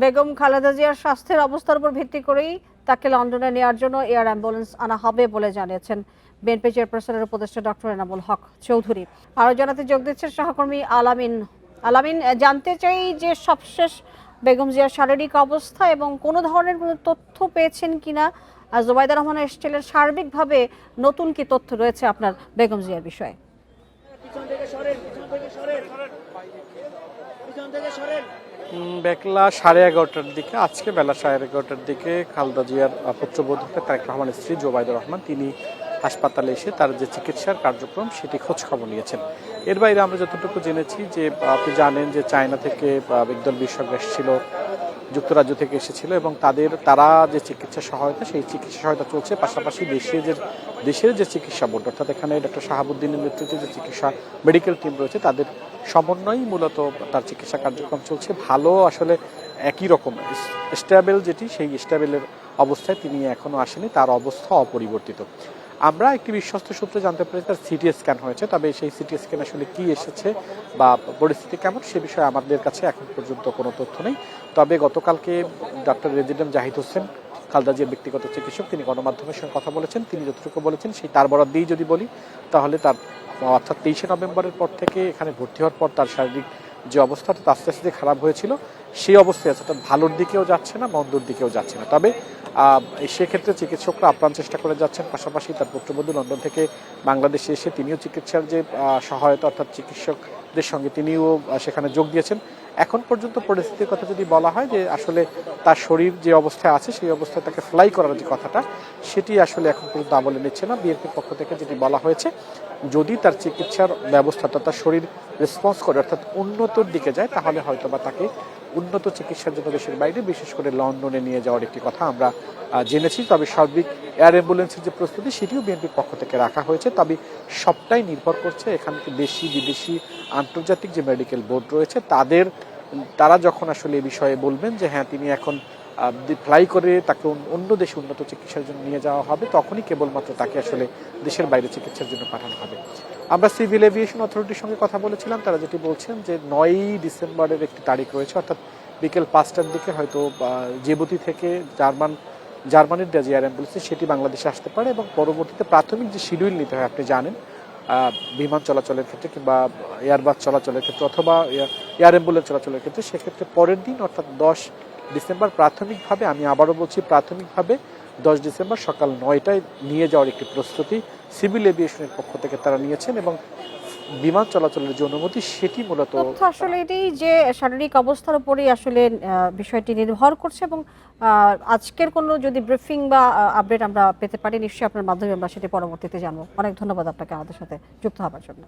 বেগম খালেদা জিয়ার স্বাস্থ্যের অবস্থার উপর ভিত্তি করেই তাকে লন্ডনে নেওয়ার জন্য এয়ার অ্যাম্বুলেন্স আনা হবে বলে জানিয়েছেন বিএনপি চেয়ারপারসনের উপদেষ্টা ডক্টর এনামুল হক চৌধুরী। আরও জানাতে যোগ দিচ্ছেন সহকর্মী আলামিন। আলামিন, জানতে চাই যে সবশেষ বেগম জিয়ার শারীরিক অবস্থা এবং কোনো ধরনের কোনো তথ্য পেয়েছেন কিনা? জোবাইদা রহমান এসছিলেন সার্বিকভাবে নতুন কি তথ্য রয়েছে আপনার বেগম জিয়ার বিষয়ে? বেলা সাড়ে এগারোটার দিকে, আজকে বেলা সাড়ে এগারোটার দিকে খালদা জিয়ার পুত্রবধূকে তারেক রহমানের স্ত্রী জোবাইদুর রহমান, তিনি হাসপাতালে এসে তার যে চিকিৎসার কার্যক্রম, সেটি খোঁজ খবর নিয়েছেন। এর বাইরে আমরা যতটুকু জেনেছি যে আপনি জানেন যে চায়না থেকে একদল বিশেষজ্ঞ এসেছিল যুক্তরাজ্য থেকে এসেছিল এবং তাদের, তারা যে চিকিৎসা সহায়তা, সেই চিকিৎসা সহায়তা চলছে। পাশাপাশি দেশীয় যে, দেশের যে চিকিৎসা বোর্ড, অর্থাৎ এখানে ডক্টর শাহাবুদ্দিনের নেতৃত্বে যে চিকিৎসা মেডিকেল টিম রয়েছে, তাদের সমন্বয়ই মূলত তার চিকিৎসা কার্যক্রম চলছে। ভালো আসলে একই রকম। স্টেবল যেটি, সেই স্টেবলের অবস্থায় তিনি এখনও আসেনি, তার অবস্থা অপরিবর্তিত। আমরা একটি বিশ্বস্ত সূত্রে জানতে পারি তার সিটি স্ক্যান হয়েছে, তবে সেই সিটি স্ক্যান আসলে কি এসেছে বা পরিস্থিতি কেমন সে বিষয়ে আমাদের কাছে এখন পর্যন্ত কোনো তথ্য নেই। তবে গতকালকে ডক্টর রেজিডেন্ট জাহিদ হোসেন খালদা জিয়ার ব্যক্তিগত চিকিৎসক, তিনি গণমাধ্যমের সঙ্গে কথা বলেছেন, তিনি যতটুকু বলেছেন সেই তার বরাদ দিয়েই যদি বলি, তাহলে তার, অর্থাৎ তেইশে নভেম্বরের পর থেকে এখানে ভর্তি হওয়ার পর তার শারীরিক যে অবস্থা তা আস্তে আস্তে খারাপ হয়েছিল, সেই অবস্থায় আছে। অর্থাৎ ভালোর দিকেও যাচ্ছে না, মন্দর দিকেও যাচ্ছে না। তবে সেক্ষেত্রে চিকিৎসকরা আপ্রাণ চেষ্টা করে যাচ্ছেন। পাশাপাশি তার পুত্রবধূ লন্ডন থেকে বাংলাদেশে এসে তিনিও চিকিৎসার যে সহায়তা, অর্থাৎ চিকিৎসকদের সঙ্গে তিনিও সেখানে যোগ দিয়েছেন। এখন পর্যন্ত পরিস্থিতির কথা যদি বলা হয় যে, আসলে তার শরীর যে অবস্থায় আছে, সেই অবস্থায় তাকে ফ্লাই করার যে কথাটা, সেটি আসলে এখন পর্যন্ত আমলে নিচ্ছে না। বিএনপির পক্ষ থেকে যেটি বলা হয়েছে যদি তার চিকিৎসার ব্যবস্থাটা তার শরীর রেসপন্স করে, অর্থাৎ উন্নতর দিকে যায়, তাহলে হয়তো বা তাকে উন্নত চিকিৎসার জন্য দেশের বাইরে, বিশেষ করে লন্ডনে নিয়ে যাওয়ার একটি কথা আমরা জেনেছি। তবে সার্বিক এয়ার অ্যাম্বুলেন্সের যে প্রস্তুতি, সেটিও বিএনপির পক্ষ থেকে রাখা হয়েছে। তবে সবটাই নির্ভর করছে এখান দেশি, বিদেশি, আন্তর্জাতিক যে মেডিকেল বোর্ড রয়েছে, তাদের, তারা যখন আসলে এই বিষয়ে বলবেন যে হ্যাঁ তিনি এখন ফ্লাই করে তাকে অন্য- দেশে উন্নত চিকিৎসার জন্য নিয়ে যাওয়া হবে, তখনই কেবলমাত্র তাকে আসলে দেশের বাইরে চিকিৎসার জন্য পাঠানো হবে। আমরা সিভিল এভিয়েশন অথরিটির সঙ্গে কথা বলেছিলাম, তারা যেটি বলছেন যে নয়ই ডিসেম্বরের একটি তারিখ রয়েছে, অর্থাৎ বিকেল পাঁচটার দিকে হয়তো জেবুতি থেকে জার্মান, জার্মানির যে এয়ার অ্যাম্বুলেন্স সেটি বাংলাদেশে আসতে পারে এবং পরবর্তীতে প্রাথমিক যে শিডিউল নিতে হয়, আপনি জানেন বিমান চলাচলের ক্ষেত্রে কিংবা এয়ারবাস চলাচলের ক্ষেত্রে অথবা এয়ার- অ্যাম্বুলেন্স চলাচলের ক্ষেত্রে, সেক্ষেত্রে পরের দিন, অর্থাৎ দশ ডিসেম্বর, প্রাথমিকভাবে আমি আবারও বলছি, প্রাথমিকভাবে দশ ডিসেম্বর সকাল নয়টায় নিয়ে যাওয়ার একটি প্রস্তুতি সিভিল এভিয়েশনের পক্ষ থেকে তারা নিয়েছেন এবং বিমান চলাচলের যে অনুমতি, সেটি মূলত আসলে এটাই যে শারীরিক অবস্থার উপরেই আসলে বিষয়টি নির্ভর করছে এবং আজকের কোনো যদি ব্রিফিং বা আপডেট আমরা পেতে পারি, নিশ্চয়ই আপনার মাধ্যমে আমরা সেটি পরবর্তীতে জানব। অনেক ধন্যবাদ আপনাকে আমাদের সাথে যুক্ত হওয়ার জন্য।